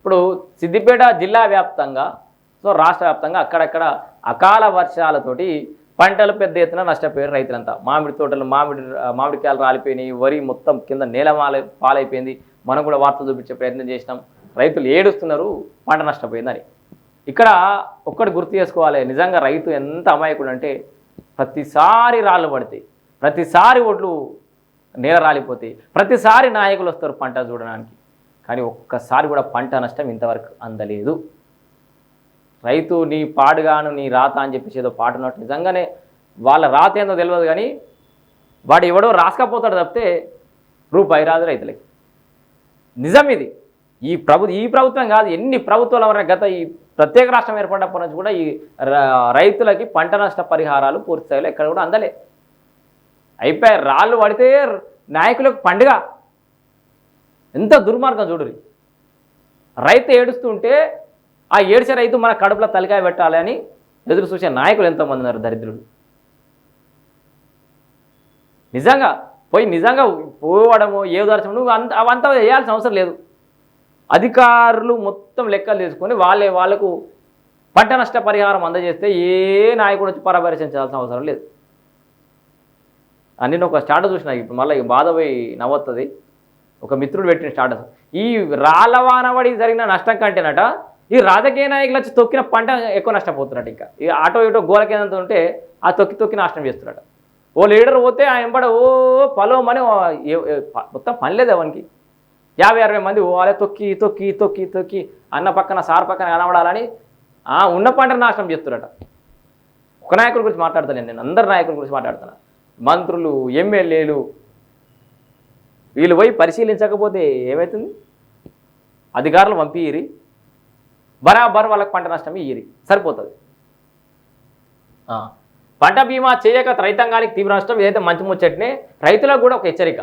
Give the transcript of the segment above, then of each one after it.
ఇప్పుడు సిద్దిపేట జిల్లా వ్యాప్తంగా సో రాష్ట్ర వ్యాప్తంగా అక్కడక్కడ అకాల వర్షాలతోటి పంటలు పెద్ద ఎత్తున నష్టపోయారు రైతులంతా. మామిడి తోటలు మామిడి మామిడికాయలు రాలిపోయినాయి వరి మొత్తం కింద నేలమాల పాలైపోయింది. మనం కూడా వార్తలు చూపించే ప్రయత్నం చేసినాం. రైతులు ఏడుస్తున్నారు పంట నష్టపోయిందని. ఇక్కడ ఒక్కటి గుర్తు చేసుకోవాలి. నిజంగా రైతు ఎంత అమాయకుడు అంటే ప్రతిసారి రాళ్ళు పడతాయి. ప్రతిసారి ఒడ్లు నేల రాలిపోతాయి. ప్రతిసారి నాయకులు వస్తారు పంట చూడడానికి. కానీ ఒక్కసారి కూడా పంట నష్టం ఇంతవరకు అందలేదు. రైతు నీ పాడుగాను నీ రాత అని చెప్పేసి ఏదో పాట ఉన్నట్టు నిజంగానే వాళ్ళ రాత ఏందో తెలియదు కానీ వాడు ఎవడో రాసుకపోతాడు తప్పితే రూపాయి రాదు రైతులకి. నిజం ఇది. ఈ ప్రభు ఈ ప్రభుత్వం కాదు ఎన్ని ప్రభుత్వాలు ఎవరైనా గత ఈ ప్రత్యేక రాష్ట్రం ఏర్పడినప్పటి నుంచి కూడా ఈ రైతులకి పంట నష్ట పరిహారాలు పూర్తి స్థాయిలో ఎక్కడ కూడా అందలే. అయిపోయి రాళ్ళు పడితే నాయకులకు పండుగ. ఎంత దుర్మార్గం చూడురి రైతు ఏడుస్తుంటే ఆ ఏడ్చే రైతు మన కడుపులో తలకాయ పెట్టాలి అని ఎదురు చూసే నాయకులు ఎంతోమంది ఉన్నారు దరిద్రులు. నిజంగా పోయి నిజంగా పోవడము ఏ నువ్వు అంత అవంతా వేయాల్సిన అవసరం లేదు. అధికారులు మొత్తం లెక్కలు తీసుకొని వాళ్ళే వాళ్ళకు పంట నష్ట పరిహారం అందజేస్తే ఏ నాయకుడు వచ్చి పరామర్శించాల్సిన అవసరం లేదు. అని నేను ఒక స్టార్ట్ చూసిన ఇప్పుడు మళ్ళీ బాధ పోయి నవ్వుతుంది ఒక మిత్రుడు పెట్టిన స్టాటస్. ఈ రాళ్ళవానబడి జరిగిన నష్టం కంటేనట ఈ రాజకీయ నాయకులు వచ్చి తొక్కిన పంట ఎక్కువ నష్టపోతున్నట్టు ఇంకా. ఈ ఆటో ఇటో గోల కేంద్రంతో ఉంటే ఆ తొక్కి తొక్కి నాశనం చేస్తున్నాడు ఓ లీడర్ పోతే ఆయన ఎంబడ ఓ పలో ఓ మొత్తం పని లేదు అవనికి యాభై అరవై మంది ఓలే తొక్కి తొక్కి తొక్కి తొక్కి అన్న పక్కన సార్ పక్కన కనబడాలని ఆ ఉన్న పంటను నాశనం చేస్తున్నారట ఒక నాయకుల గురించి మాట్లాడతాను నేను అందరు నాయకుల గురించి మాట్లాడుతున్నాను మంత్రులు ఎమ్మెల్యేలు వీళ్ళు పోయి పరిశీలించకపోతే ఏమవుతుంది అధికారులు పంపియ్యి బరాబర్ వాళ్ళకి పంట నష్టం ఇయ్యి సరిపోతుంది. పంట బీమా చేయక రైతాంగానికి తీవ్ర నష్టం ఏదైతే మంచి ముచ్చట్నే రైతులకు కూడా ఒక హెచ్చరిక.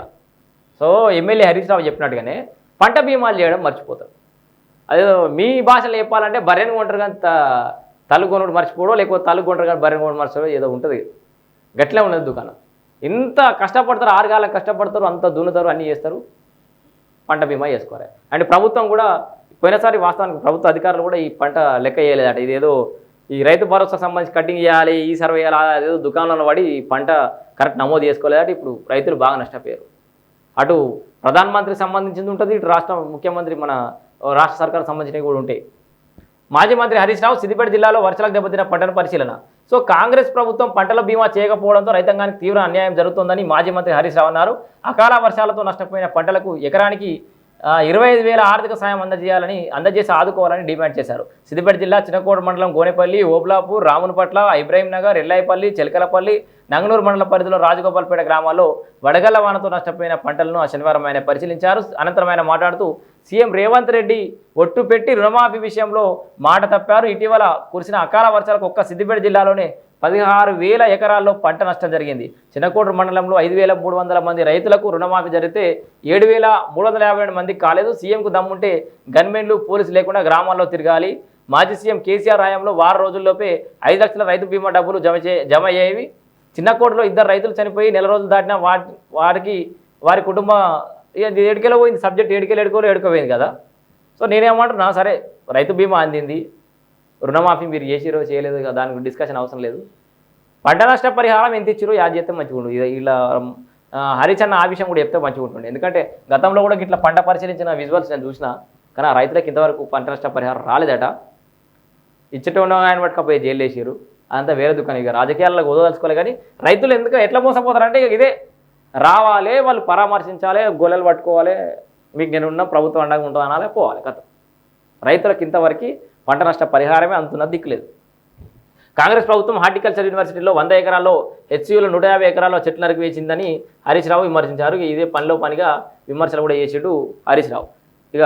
సో ఎమ్మెల్యే హరీష్ రావు చెప్పినట్టుగానే పంట బీమాలు చేయడం మర్చిపోతారు. అదే మీ భాషలో చెప్పాలంటే బర్రెని కొంటారు కానీ త- కొనుడు మర్చిపోవడం లేకపోతే తలు కొంటారు కానీ బర్రెని కొనుడు మర్చిపోవడం ఏదో ఉంటుంది. గట్లే ఉన్నది దుకాణం. ఇంత కష్టపడతారు ఆరుగాలం కష్టపడతారు అంత దున్నుతారు అన్నీ చేస్తారు. పంట బీమా చేసుకోవాలి. అండ్ ప్రభుత్వం కూడా పోయినసారి వాస్తవానికి ప్రభుత్వ అధికారులు కూడా ఈ పంట లెక్క చేయలేదట ఇదేదో ఈ రైతు భరోసా సంబంధించి కటింగ్ చేయాలి ఈ సర్వే చేయాలి అదేదో దుకాణంలో పడి పంట కరెక్ట్ నమోదు చేసుకోలేదట. ఇప్పుడు రైతులు బాగా నష్టపోయారు. అటు ప్రధానమంత్రికి సంబంధించింది ఉంటుంది ఇటు రాష్ట్ర ముఖ్యమంత్రి మన రాష్ట్ర సర్కార్ సంబంధించినవి కూడా ఉంటాయి. మాజీ మంత్రి హరీష్ రావు సిద్దిపేట జిల్లాలో వర్షాలకు దెబ్బతిన్న పంటను పరిశీలన. సో కాంగ్రెస్ ప్రభుత్వం పంటల బీమా చేయకపోవడంతో రైతాంగానికి తీవ్ర అన్యాయం జరుగుతోందని మాజీ మంత్రి హరీష్ రావు అన్నారు. అకాల వర్షాలతో నష్టపోయిన పంటలకు ఎకరానికి ఇరవై ఐదు వేల ఆర్థిక సాయం అందజేయాలని అందజేసి ఆదుకోవాలని డిమాండ్ చేశారు. సిద్దిపేట జిల్లా చిన్నకోట మండలం గోనేపల్లి ఓబ్లాపూర్ రామునిపట్ల ఇబ్రాహీం నగర్ ఎల్లాయిపల్లి చెలకలపల్లి నంగనూరు మండల పరిధిలో రాజగోపాల్పేట గ్రామాల్లో వడగళ్ళ వానతో నష్టపోయిన పంటలను ఆ శనివారం ఆయన పరిశీలించారు. అనంతరం ఆయన మాట్లాడుతూ సీఎం రేవంత్ రెడ్డి ఒట్టు పెట్టి రుణమాఫీ విషయంలో మాట తప్పారు. ఇటీవల కురిసిన అకాల వర్షాలకు ఒక్క సిద్దిపేట జిల్లాలోనే పదిహారు వేల ఎకరాల్లో పంట నష్టం జరిగింది. చిన్నకోట మండలంలో ఐదు వేల మూడు వందల మంది రైతులకు రుణమాఫీ జరిగితే ఏడు వేల మూడు వందల యాభై రెండు మందికి కాలేదు. సీఎంకు దమ్ముంటే గన్మెన్లు పోలీసు లేకుండా గ్రామాల్లో తిరగాలి. మాజీ సీఎం కేసీఆర్ హయాంలో వారం రోజుల్లోపే ఐదు లక్షల రైతు బీమా డబ్బులు జమ చే జమ అయ్యేవి. చిన్నకోటలో ఇద్దరు రైతులు చనిపోయి నెల రోజులు దాటినా వాటి వారికి వారి కుటుంబ ఇది పోయింది సబ్జెక్ట్ ఏడుకెళ్ళి ఎడుకోలో ఏడుకోపోయింది కదా. సో నేనేమంటున్నా సరే రైతు బీమా అందింది. రుణమాఫీ మీరు చేసిరో చేయలేదు దాని గురించి డిస్కషన్ అవసరం లేదు. పంట నష్ట పరిహారం ఎంత ఇచ్చిరో యాద చేస్తే మంచిగుండు ఇలా హరిచన్న ఆ విషయం కూడా చెప్తే మంచిగా ఉంటుండే. ఎందుకంటే గతంలో కూడా ఇట్లా పంట పరిశీలించిన విజువల్స్ నేను చూసిన కానీ ఆ రైతులకు ఇంతవరకు పంట నష్ట పరిహారం రాలేదట. ఇచ్చటం ఆయన పట్టుకపోయి జైలు వేసారు అదంతా వేరే దుకాణం. ఇక రాజకీయాల్లో వదలుచుకోవాలి కానీ రైతులు ఎందుకు ఎట్లా మోసపోతారంటే ఇక ఇదే. రావాలి వాళ్ళు పరామర్శించాలి గొలెలు పట్టుకోవాలి. మీకు నేను ఉన్న ప్రభుత్వం అండగా ఉంటుంది అనాలి పోవాలి కథ. రైతులకు ఇంతవరకు పంట నష్ట పరిహారమే అంత దిక్కులేదు కాంగ్రెస్ ప్రభుత్వం హార్టికల్చర్ యూనివర్సిటీలో వంద ఎకరాల్లో హెచ్సియులో నూట యాభై ఎకరాల్లో చెట్లు నరికి వేసిందని హరీష్ రావు విమర్శించారు. ఇదే పనిలో పనిగా విమర్శలు కూడా చేసాడు హరీష్ రావు. ఇక